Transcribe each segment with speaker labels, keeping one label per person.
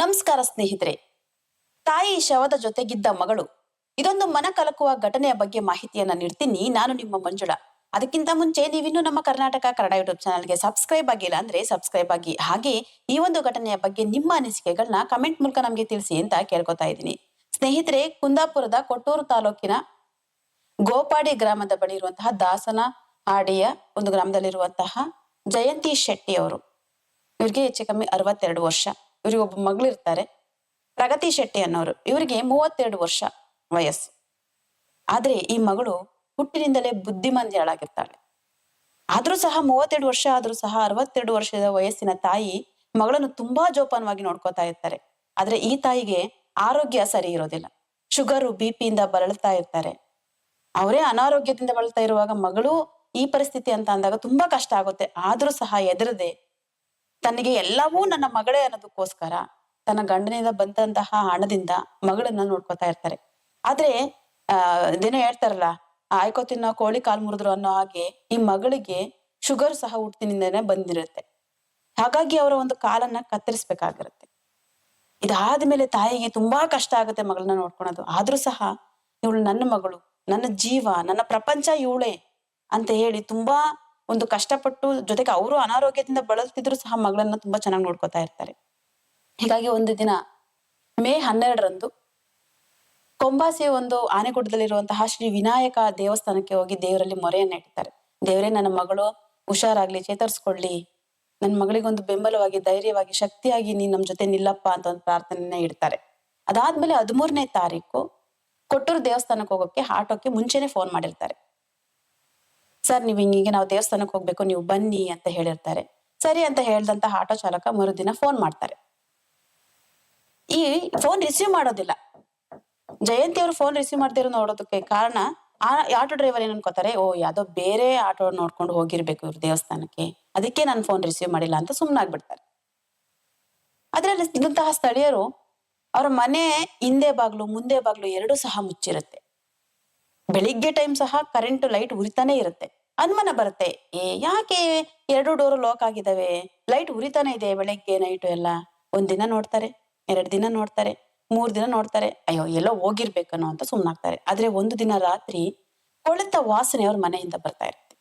Speaker 1: ನಮಸ್ಕಾರ ಸ್ನೇಹಿತರೆ. ತಾಯಿ ಶವದ ಜೊತೆಗಿದ್ದ ಮಗಳು. ಇದೊಂದು ಮನ ಕಲಕುವ ಘಟನೆಯ ಬಗ್ಗೆ ಮಾಹಿತಿಯನ್ನ ನೀಡ್ತೀನಿ. ನಾನು ನಿಮ್ಮ ಮಂಜುಳ. ಅದಕ್ಕಿಂತ ಮುಂಚೆ ನೀವಿನ್ನೂ ನಮ್ಮ ಕರ್ನಾಟಕ ಕನ್ನಡ ಯೂಟ್ಯೂಬ್ ಚಾನಲ್ಗೆ ಸಬ್ಸ್ಕ್ರೈಬ್ ಆಗಿಲ್ಲ ಅಂದ್ರೆ ಸಬ್ಸ್ಕ್ರೈಬ್ ಆಗಿ. ಹಾಗೆ ಈ ಒಂದು ಘಟನೆಯ ಬಗ್ಗೆ ನಿಮ್ಮ ಅನಿಸಿಕೆಗಳನ್ನ ಕಮೆಂಟ್ ಮೂಲಕ ನಮಗೆ ತಿಳಿಸಿ ಅಂತ ಕೇಳ್ಕೊತಾ ಇದ್ದೀನಿ. ಸ್ನೇಹಿತರೆ, ಕುಂದಾಪುರದ ಕೊಟ್ಟೂರು ತಾಲೂಕಿನ ಗೋಪಾಡಿ ಗ್ರಾಮದ ಬಳಿ ಇರುವಂತಹ ದಾಸನ ಆಡಿಯ ಒಂದು ಗ್ರಾಮದಲ್ಲಿರುವಂತಹ ಜಯಂತಿ ಶೆಟ್ಟಿ ಅವರು ಇವ್ರಿಗೆ ಹೆಚ್ಚು ಕಮ್ಮಿ ಅರವತ್ತೆರಡು ವರ್ಷ. ಇವ್ರಿಗೆ ಒಬ್ಬ ಮಗಳಿರ್ತಾರೆ. ಪ್ರಗತಿ ಶೆಟ್ಟಿ ಅನ್ನೋರು. ಇವರಿಗೆ ಮೂವತ್ತೆರಡು ವರ್ಷ ವಯಸ್ಸು. ಆದ್ರೆ ಈ ಮಗಳು ಹುಟ್ಟಿನಿಂದಲೇ ಬುದ್ಧಿಮಂದ್ಯಾಳಾಗಿರ್ತಾಳೆ. ಆದ್ರೂ ಸಹ ಮೂವತ್ತೆರಡು ವರ್ಷ, ಆದ್ರೂ ಸಹ ಅರವತ್ತೆರಡು ವರ್ಷದ ವಯಸ್ಸಿನ ತಾಯಿ ಮಗಳನ್ನು ತುಂಬಾ ಜೋಪಾನವಾಗಿ ನೋಡ್ಕೋತಾ ಇರ್ತಾರೆ. ಆದ್ರೆ ಈ ತಾಯಿಗೆ ಆರೋಗ್ಯ ಸರಿ ಇರೋದಿಲ್ಲ. ಶುಗರು ಬಿ ಪಿಯಿಂದ ಬಳಲ್ತಾ ಇರ್ತಾರೆ. ಅವರೇ ಅನಾರೋಗ್ಯದಿಂದ ಬಳಲ್ತಾ ಇರುವಾಗ ಮಗಳು ಈ ಪರಿಸ್ಥಿತಿ ಅಂತ ಅಂದಾಗ ತುಂಬಾ ಕಷ್ಟ ಆಗುತ್ತೆ. ಆದ್ರೂ ಸಹ ಎದರದೆ ತನಗೆ ಎಲ್ಲವೂ ನನ್ನ ಮಗಳೇ ಅನ್ನೋದಕ್ಕೋಸ್ಕರ ತನ್ನ ಗಂಡನಿಂದ ಬಂದಂತಹ ಹಣದಿಂದ ಮಗಳನ್ನ ನೋಡ್ಕೊತಾ ಇರ್ತಾರೆ. ಆದ್ರೆ, ಆ, ದಿನ ಹೇಳ್ತಾರಲ್ಲ, ಆಯ್ಕೋ ತಿನ್ನೋ, ಕೋಳಿ ಕಾಲ್ ಮುರಿದ್ರು ಅನ್ನೋ ಹಾಗೆ ಈ ಮಗಳಿಗೆ ಶುಗರ್ ಸಹ ಹುಟ್ಟಿನಿಂದನೇ ಬಂದಿರುತ್ತೆ. ಹಾಗಾಗಿ ಅವರ ಒಂದು ಕಾಲನ್ನ ಕತ್ತರಿಸ್ಬೇಕಾಗಿರುತ್ತೆ. ಇದಾದ್ಮೇಲೆ ತಾಯಿಗೆ ತುಂಬಾ ಕಷ್ಟ ಆಗುತ್ತೆ ಮಗಳನ್ನ ನೋಡ್ಕೊಳೋದು. ಆದ್ರೂ ಸಹ ಇವಳು ನನ್ನ ಮಗಳು, ನನ್ನ ಜೀವ, ನನ್ನ ಪ್ರಪಂಚ ಇವಳೆ ಅಂತ ಹೇಳಿ ತುಂಬಾ ಒಂದು ಕಷ್ಟಪಟ್ಟು ಜೊತೆಗೆ ಅವರು ಅನಾರೋಗ್ಯದಿಂದ ಬಳಲ್ತಿದ್ರು ಸಹ ಮಗಳನ್ನ ತುಂಬಾ ಚೆನ್ನಾಗಿ ನೋಡ್ಕೊತಾ ಇರ್ತಾರೆ. ಹೀಗಾಗಿ ಒಂದು ದಿನ ಮೇ ಹನ್ನೆರಡರಂದು ಕೊಂಬಾಸಿ ಒಂದು ಆನೆಗುಡ್ಡದಲ್ಲಿರುವಂತಹ ಶ್ರೀ ವಿನಾಯಕ ದೇವಸ್ಥಾನಕ್ಕೆ ಹೋಗಿ ದೇವರಲ್ಲಿ ಮೊರೆಯನ್ನ ಇಡ್ತಾರೆ ದೇವರೇ, ನನ್ನ ಮಗಳು ಹುಷಾರಾಗ್ಲಿ, ಚೇತರಿಸ್ಕೊಳ್ಳಿ. ನನ್ನ ಮಗಳಿಗೊಂದು ಬೆಂಬಲವಾಗಿ, ಧೈರ್ಯವಾಗಿ, ಶಕ್ತಿಯಾಗಿ ನೀನ್ ನಮ್ ಜೊತೆ ನಿಲ್ಲಪ್ಪ ಅಂತ ಒಂದು ಪ್ರಾರ್ಥನೆಯನ್ನ ಇಡ್ತಾರೆ. ಅದಾದ್ಮೇಲೆ ಹದಿಮೂರನೇ ತಾರೀಕು ಕೊಟ್ಟೂರು ದೇವಸ್ಥಾನಕ್ಕೆ ಹೋಗೋಕೆ ಆಟೋಕ್ಕೆ ಮುಂಚೆನೆ ಫೋನ್ ಮಾಡಿರ್ತಾರೆ. ಸರ್, ನೀವು ಹಿಂಗಿಗೆ ನಾವು ದೇವಸ್ಥಾನಕ್ಕೆ ಹೋಗ್ಬೇಕು, ನೀವು ಬನ್ನಿ ಅಂತ ಹೇಳಿರ್ತಾರೆ. ಸರಿ ಅಂತ ಹೇಳ್ದಂತ ಆಟೋ ಚಾಲಕ ಮರುದಿನ ಫೋನ್ ಮಾಡ್ತಾರೆ. ಈ ಫೋನ್ ರಿಸೀವ್ ಮಾಡೋದಿಲ್ಲ. ಜಯಂತಿ ಅವರು ಫೋನ್ ರಿಸೀವ್ ಮಾಡ್ತಿರೋ ನೋಡೋದಕ್ಕೆ ಕಾರಣ, ಆ ಆಟೋ ಡ್ರೈವರ್ ಏನ್ ಅನ್ಕೋತಾರೆ ಓ, ಯಾವ್ದೋ ಬೇರೆ ಆಟೋ ನೋಡ್ಕೊಂಡು ಹೋಗಿರ್ಬೇಕು ಇವ್ರು ದೇವಸ್ಥಾನಕ್ಕೆ. ಅದಕ್ಕೆ ನಾನು ಫೋನ್ ರಿಸೀವ್ ಮಾಡಿಲ್ಲ ಅಂತ ಸುಮ್ಮನಾಗ್ಬಿಡ್ತಾರೆ ಅದ್ರಲ್ಲಿ ಇದ್ದಂತಹ ಸ್ಥಳೀಯರು, ಅವ್ರ ಮನೆ ಹಿಂದೆ ಬಾಗ್ಲು, ಮುಂದೆ ಬಾಗ್ಲು ಎರಡು ಸಹ ಮುಚ್ಚಿರುತ್ತೆ. ಬೆಳಿಗ್ಗೆ ಟೈಮ್ ಸಹ ಕರೆಂಟ್ ಲೈಟ್ ಉರಿತಾನೆ ಇರುತ್ತೆ. ಅನುಮಾನ ಬರುತ್ತೆ, ಏ, ಯಾಕೆ ಎರಡು ಡೋರ್ ಲಾಕ್ ಆಗಿದಾವೆ? ಲೈಟ್ ಉರಿತಾನೆ ಇದೆ ಬೆಳಗ್ಗೆ ನೈಟು ಎಲ್ಲ. ಒಂದಿನ ದಿನ ನೋಡ್ತಾರೆ, ಎರಡ್ ದಿನ ನೋಡ್ತಾರೆ, ಮೂರ್ ದಿನ ನೋಡ್ತಾರೆ, ಅಯ್ಯೋ, ಎಲ್ಲೋ ಹೋಗಿರ್ಬೇಕನ್ನೋ ಅಂತ ಸುಮ್ನಾಗ್ತಾರೆ. ಆದ್ರೆ ಒಂದು ದಿನ ರಾತ್ರಿ ಕೊಳೆತ ವಾಸನೆ ಅವ್ರ ಮನೆಯಿಂದ ಬರ್ತಾ ಇರುತ್ತೆ.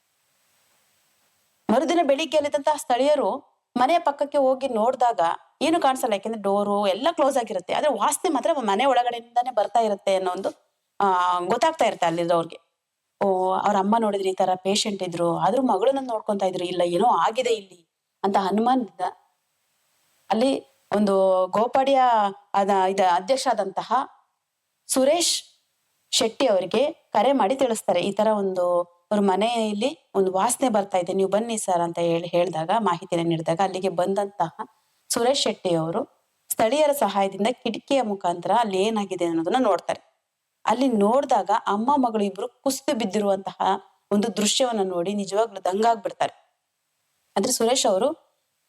Speaker 1: ಮರುದಿನ ಬೆಳಿಗ್ಗೆ ಅಲ್ಲಿದ್ದಂತಹ ಸ್ಥಳೀಯರು ಮನೆಯ ಪಕ್ಕಕ್ಕೆ ಹೋಗಿ ನೋಡಿದಾಗ ಏನು ಕಾಣಿಸಲ್ಲ, ಯಾಕೆಂದ್ರೆ ಡೋರು ಎಲ್ಲ ಕ್ಲೋಸ್ ಆಗಿರುತ್ತೆ. ಆದ್ರೆ ವಾಸನೆ ಮಾತ್ರ ಮನೆ ಒಳಗಡೆಯಿಂದಾನೇ ಬರ್ತಾ ಇರುತ್ತೆ ಅನ್ನೋ ಒಂದು ಗೊತ್ತಾಗ್ತಾ ಇರುತ್ತೆ ಅಲ್ಲಿರೋರ್ಗೆ. ಓ, ಅವ್ರ ಅಮ್ಮ ನೋಡಿದ್ರೆ ಈ ತರ ಪೇಷಂಟ್ ಇದ್ರು, ಆದ್ರೂ ಮಗಳನ್ನ ನೋಡ್ಕೊಂತಾ ಇದ್ರು, ಇಲ್ಲ ಏನೋ ಆಗಿದೆ ಇಲ್ಲಿ ಅಂತ ಹನುಮಾನ್ ಇದ್ದ. ಅಲ್ಲಿ ಒಂದು ಗೋಪಾಡಿಯ ಅದ, ಇದ ಅಧ್ಯಕ್ಷ ಆದಂತಹ ಸುರೇಶ್ ಶೆಟ್ಟಿ ಅವರಿಗೆ ಕರೆ ಮಾಡಿ ತಿಳಿಸ್ತಾರೆ. ಈ ತರ ಒಂದು, ಅವ್ರ ಮನೆಯಲ್ಲಿ ಒಂದು ವಾಸನೆ ಬರ್ತಾ ಇದೆ. ನೀವು ಬನ್ನಿ ಸರ್ ಅಂತ ಹೇಳಿ, ಹೇಳಿದಾಗ, ಮಾಹಿತಿನ ನೀಡಿದಾಗ ಅಲ್ಲಿಗೆ ಬಂದಂತಹ ಸುರೇಶ್ ಶೆಟ್ಟಿ ಅವರು ಸ್ಥಳೀಯರ ಸಹಾಯದಿಂದ ಕಿಟಕಿಯ ಮುಖಾಂತರ ಅಲ್ಲಿ ಏನಾಗಿದೆ ಅನ್ನೋದನ್ನ ನೋಡ್ತಾರೆ. ಅಲ್ಲಿ ನೋಡಿದಾಗ ಅಮ್ಮ, ಮಗಳು ಇಬ್ರು ಕುಸಿದು ಬಿದ್ದಿರುವಂತಹ ಒಂದು ದೃಶ್ಯವನ್ನ ನೋಡಿ ನಿಜವಾಗ್ಲೂ ದಂಗಾಗ್ಬಿಡ್ತಾರೆ. ಅಂದ್ರೆ ಸುರೇಶ್ ಅವರು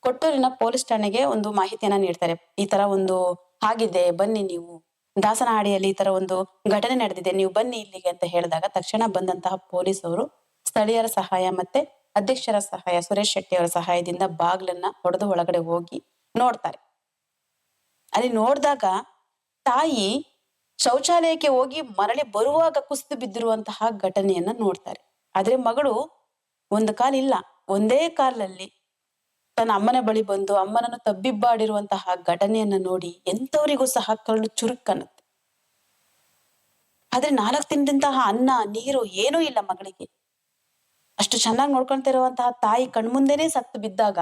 Speaker 1: ಕೊಟ್ಟೂರಿನ ಪೊಲೀಸ್ ಠಾಣೆಗೆ ಒಂದು ಮಾಹಿತಿಯನ್ನ ನೀಡ್ತಾರೆ. ಈ ತರ ಒಂದು ಆಗಿದೆ ಬನ್ನಿ ನೀವು. ದಾಸನಹಾಡಿಯಲ್ಲಿ ಈ ತರ ಒಂದು ಘಟನೆ ನಡೆದಿದೆ, ನೀವು ಬನ್ನಿ ಇಲ್ಲಿಗೆ ಅಂತ ಹೇಳಿದಾಗ ತಕ್ಷಣ ಬಂದಂತಹ ಪೊಲೀಸ್ ಅವರು ಸ್ಥಳೀಯರ ಸಹಾಯ ಮತ್ತೆ ಅಧ್ಯಕ್ಷರ ಸಹಾಯ, ಸುರೇಶ್ ಶೆಟ್ಟಿ ಅವರ ಸಹಾಯದಿಂದ ಬಾಗ್ಲನ್ನ ಹೊಡೆದು ಒಳಗಡೆ ಹೋಗಿ ನೋಡ್ತಾರೆ. ಅಲ್ಲಿ ನೋಡಿದಾಗ ತಾಯಿ ಶೌಚಾಲಯಕ್ಕೆ ಹೋಗಿ ಮರಳಿ ಬರುವಾಗ ಕುಸಿದು ಬಿದ್ದಿರುವಂತಹ ಘಟನೆಯನ್ನ ನೋಡ್ತಾರೆ. ಆದ್ರೆ ಮಗಳು ಒಂದು ಕಾಲ್ ಇಲ್ಲ. ಒಂದೇ ಕಾಲಲ್ಲಿ ತನ್ನ ಅಮ್ಮನ ಬಳಿ ಬಂದು ಅಮ್ಮನನ್ನು ತಬ್ಬಿಬ್ಬಾಡಿರುವಂತಹ ಘಟನೆಯನ್ನ ನೋಡಿ ಎಂತವರಿಗೂ ಸಹ ಕರಳು ಚುರುಕನ್ನುತ್ತೆ. ಆದ್ರೆ ನಾಲ್ಕು ದಿನದಂತಹ ಅನ್ನ, ನೀರು ಏನೂ ಇಲ್ಲ ಮಗಳಿಗೆ. ಅಷ್ಟು ಚೆನ್ನಾಗಿ ನೋಡ್ಕೊಳ್ತಿರುವಂತಹ ತಾಯಿ ಕಣ್ಮುಂದೇನೆ ಸತ್ತು ಬಿದ್ದಾಗ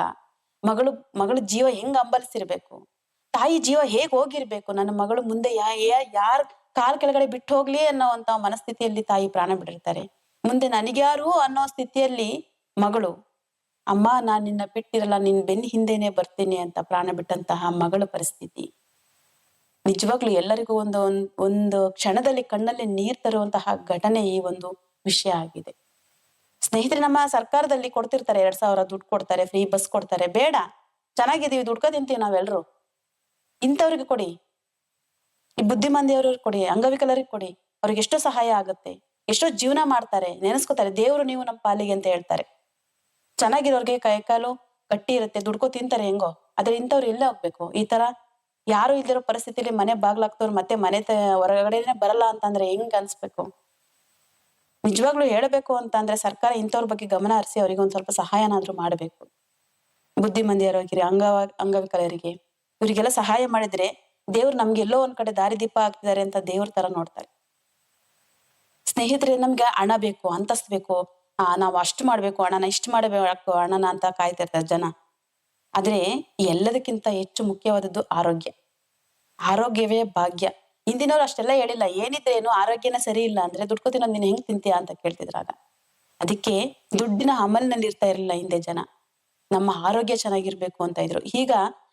Speaker 1: ಮಗಳು, ಮಗಳ ಜೀವ ಹೆಂಗ್ ಅಂಬಲಿಸಿರ್ಬೇಕು? ತಾಯಿ ಜೀವ ಹೇಗ್ ಹೋಗಿರ್ಬೇಕು? ನನ್ನ ಮಗಳು ಮುಂದೆ ಯಾ ಯಾರ್ ಕಾಲ್ ಕೆಳಗಡೆ ಬಿಟ್ಟು ಹೋಗ್ಲಿ ಅನ್ನೋವಂತ ಮನಸ್ಥಿತಿಯಲ್ಲಿ ತಾಯಿ ಪ್ರಾಣ ಬಿಟ್ಟಿರ್ತಾರೆ. ಮುಂದೆ ನನಗ್ಯಾರು ಅನ್ನೋ ಸ್ಥಿತಿಯಲ್ಲಿ ಮಗಳು, ಅಮ್ಮ, ನಾನ್ ನಿನ್ನ ಬಿಟ್ಟಿರಲ್ಲ, ನಿನ್ ಬೆನ್ನ ಹಿಂದೆನೆ ಬರ್ತೀನಿ ಅಂತ ಪ್ರಾಣ ಬಿಟ್ಟಂತಹ ಮಗಳ ಪರಿಸ್ಥಿತಿ. ನಿಜವಾಗ್ಲು ಎಲ್ಲರಿಗೂ ಒಂದು ಒಂದು ಕ್ಷಣದಲ್ಲಿ ಕಣ್ಣಲ್ಲಿ ನೀರ್ ತರುವಂತಹ ಘಟನೆ ಈ ಒಂದು ವಿಷಯ ಆಗಿದೆ. ಸ್ನೇಹಿತರೆ, ನಮ್ಮ ಸರ್ಕಾರದಲ್ಲಿ ಕೊಡ್ತಿರ್ತಾರೆ, ಎರಡ್ ಸಾವಿರ ದುಡ್ಡು ಕೊಡ್ತಾರೆ, ಫ್ರೀ ಬಸ್ ಕೊಡ್ತಾರೆ. ಬೇಡ, ಚೆನ್ನಾಗಿದ್ದೀವಿ, ದುಡ್ಕೋ ತಿಂತೀವಿ ನಾವೆಲ್ರು. ಇಂಥವ್ರಿಗೆ ಕೊಡಿ. ಈ ಬುದ್ಧಿಮಂದಿಯವ್ರಿಗೆ ಕೊಡಿ, ಅಂಗವಿಕಲರಿಗೆ ಕೊಡಿ. ಅವ್ರಿಗೆ ಎಷ್ಟೋ ಸಹಾಯ ಆಗುತ್ತೆ, ಎಷ್ಟೋ ಜೀವನ ಮಾಡ್ತಾರೆ, ನೆನೆಸ್ಕೋತಾರೆ. ದೇವರು ನೀವು ನಮ್ಮ ಪಾಲಿಗೆ ಅಂತ ಹೇಳ್ತಾರೆ. ಚೆನ್ನಾಗಿರೋರ್ಗೆ ಕೈಕಾಲು ಗಟ್ಟಿ ಇರುತ್ತೆ, ದುಡ್ಕೋ ತಿಂತಾರೆ ಹೆಂಗೋ. ಆದ್ರೆ ಇಂಥವ್ರು ಎಲ್ಲ ಹೋಗ್ಬೇಕು? ಈ ತರ ಯಾರು ಇಲ್ದಿರೋ ಪರಿಸ್ಥಿತಿಲಿ ಮನೆ ಬಾಗ್ಲಾಗ್ತವ್ರು ಮತ್ತೆ ಮನೆ ಹೊರಗಡೆನೆ ಬರಲ್ಲ ಅಂತಂದ್ರೆ ಹೆಂಗ್ ಅನ್ಸ್ಬೇಕು? ನಿಜವಾಗ್ಲೂ ಹೇಳಬೇಕು ಅಂತ ಅಂದ್ರೆ ಸರ್ಕಾರ ಇಂಥವ್ರ ಬಗ್ಗೆ ಗಮನ ಹರಿಸಿ ಅವ್ರಿಗೆ ಒಂದ್ ಸ್ವಲ್ಪ ಸಹಾಯನಾದ್ರೂ ಮಾಡಬೇಕು. ಬುದ್ಧಿಮಂದಿಯರಾಗಿರಿ ಅಂಗ ಅಂಗವಿಕಲರಿಗೆ. ಇವರಿಗೆಲ್ಲ ಸಹಾಯ ಮಾಡಿದ್ರೆ ದೇವ್ರು ನಮ್ಗೆ ಎಲ್ಲೋ ಒಂದ್ ಕಡೆ ದಾರಿದೀಪ ಆಗ್ತಿದ್ದಾರೆ ಅಂತ ದೇವ್ರ ತರ ನೋಡ್ತಾರೆ. ಸ್ನೇಹಿತರೆ, ನಮ್ಗೆ ಹಣ ಬೇಕು, ಅಂತಸ್ತ್ ಬೇಕು. ಆ, ನಾವ್ ಅಷ್ಟು ಮಾಡ್ಬೇಕು, ಹಣನ ಇಷ್ಟು ಮಾಡಬೇಕು, ಹಣನ ಅಂತ ಕಾಯ್ತಿರ್ತಾರೆ ಜನ. ಆದ್ರೆ ಎಲ್ಲದಕ್ಕಿಂತ ಹೆಚ್ಚು ಮುಖ್ಯವಾದದ್ದು ಆರೋಗ್ಯ. ಆರೋಗ್ಯವೇ ಭಾಗ್ಯ. ಹಿಂದಿನವ್ರು ಅಷ್ಟೆಲ್ಲ ಹೇಳಿಲ್ಲ ಏನಿದ್ರೇನು ಆರೋಗ್ಯನ ಸರಿ ಇಲ್ಲ ಅಂದ್ರೆ ದುಡ್ಡು ತಿನ್ನೋದು ನೀನ್ ಹೆಂಗ್ ತಿಂತೀಯ ಅಂತ ಕೇಳ್ತಿದ್ರಾಗ ಅದಕ್ಕೆ ದುಡ್ಡಿನ ಅಮಲ್ನಲ್ಲಿ ಇರ್ತಾ ಇರಲಿಲ್ಲ ಹಿಂದೆ ಜನ. ನಮ್ಮ ಆರೋಗ್ಯ ಚೆನ್ನಾಗಿರ್ಬೇಕು ಅಂತ ಇದ್ರು. ಈಗ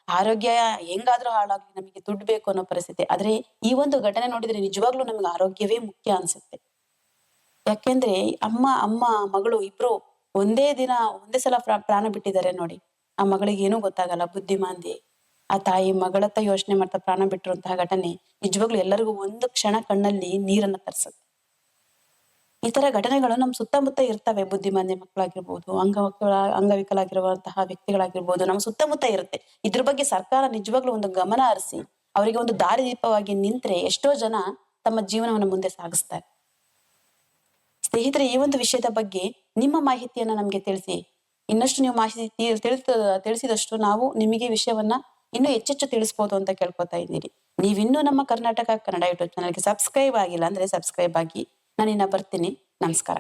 Speaker 1: ಆರೋಗ್ಯ ಹೆಂಗಾದ್ರೂ ಹಾಳಾಗ್ಲಿ ನಮಗೆ ದುಡ್ಡು ಬೇಕು ಅನ್ನೋ ಪರಿಸ್ಥಿತಿ. ಆದ್ರೆ ಈ ಒಂದು ಘಟನೆ ನೋಡಿದ್ರೆ ನಿಜವಾಗ್ಲೂ ನಮ್ಗೆ ಆರೋಗ್ಯವೇ ಮುಖ್ಯ ಅನ್ಸುತ್ತೆ. ಯಾಕೆಂದ್ರೆ ಅಮ್ಮ ಅಮ್ಮ, ಮಗಳು ಇಬ್ರು ಒಂದೇ ದಿನ, ಒಂದೇ ಸಲ ಪ್ರಾ- ಪ್ರಾಣ ಬಿಟ್ಟಿದ್ದಾರೆ ನೋಡಿ. ಆ ಮಗಳಿಗೆ ಏನೂ ಗೊತ್ತಾಗಲ್ಲ, ಬುದ್ಧಿಮಾಂದಿ. ಆ ತಾಯಿ ಮಗಳತ್ತ ಯೋಚನೆ ಮಾಡ್ತಾ ಪ್ರಾಣ ಬಿಟ್ಟಿರುವಂತಹ ಘಟನೆ ನಿಜವಾಗ್ಲೂ ಎಲ್ಲರಿಗೂ ಒಂದು ಕ್ಷಣ ಕಣ್ಣಲ್ಲಿ ನೀರನ್ನ ತರಿಸುತ್ತೆ. ಈ ತರ ಘಟನೆಗಳು ನಮ್ ಸುತ್ತಮುತ್ತ ಇರ್ತವೆ. ಬುದ್ಧಿಮಾನ್ಯ ಮಕ್ಕಳಾಗಿರ್ಬೋದು ಅಂಗವಿಕಲ ಅಂಗವಿಕಲಾಗಿರುವಂತಹ ವ್ಯಕ್ತಿಗಳಾಗಿರ್ಬೋದು ನಮ್ಮ ಸುತ್ತಮುತ್ತ ಇರುತ್ತೆ. ಇದ್ರ ಬಗ್ಗೆ ಸರ್ಕಾರ ನಿಜವಾಗ್ಲೂ ಒಂದು ಗಮನ ಹರಿಸಿ, ಅವರಿಗೆ ಒಂದು ದಾರಿದೀಪವಾಗಿ ನಿಂತ್ರೆ ಎಷ್ಟೋ ಜನ ತಮ್ಮ ಜೀವನವನ್ನು ಮುಂದೆ ಸಾಗಿಸ್ತಾರೆ. ಸ್ನೇಹಿತರೆ, ಈ ಒಂದು ವಿಷಯದ ಬಗ್ಗೆ ನಿಮ್ಮ ಮಾಹಿತಿಯನ್ನ ನಮ್ಗೆ ತಿಳಿಸಿ. ಇನ್ನಷ್ಟು ನೀವು ಮಾಹಿತಿ ತಿಳಿಸ ತಿಳಿಸಿದಷ್ಟು ನಾವು ನಿಮಗೆ ವಿಷಯವನ್ನ ಇನ್ನೂ ಹೆಚ್ಚೆಚ್ಚು ತಿಳಿಸ್ಬೋದು ಅಂತ ಕೇಳ್ಕೊತಾ ಇದ್ದೀರಿ. ನೀವಿನ್ನೂ ನಮ್ಮ ಕರ್ನಾಟಕ ಕನ್ನಡ ಯೂಟ್ಯೂಬ್ ಚಾನಲ್ಗೆ ಸಬ್ಸ್ಕ್ರೈಬ್ ಆಗಿಲ್ಲ ಅಂದ್ರೆ ಸಬ್ಸ್ಕ್ರೈಬ್ ಆಗಿ ನಾನಿನ್ನ ಬರ್ತೀನಿ. ನಮಸ್ಕಾರ.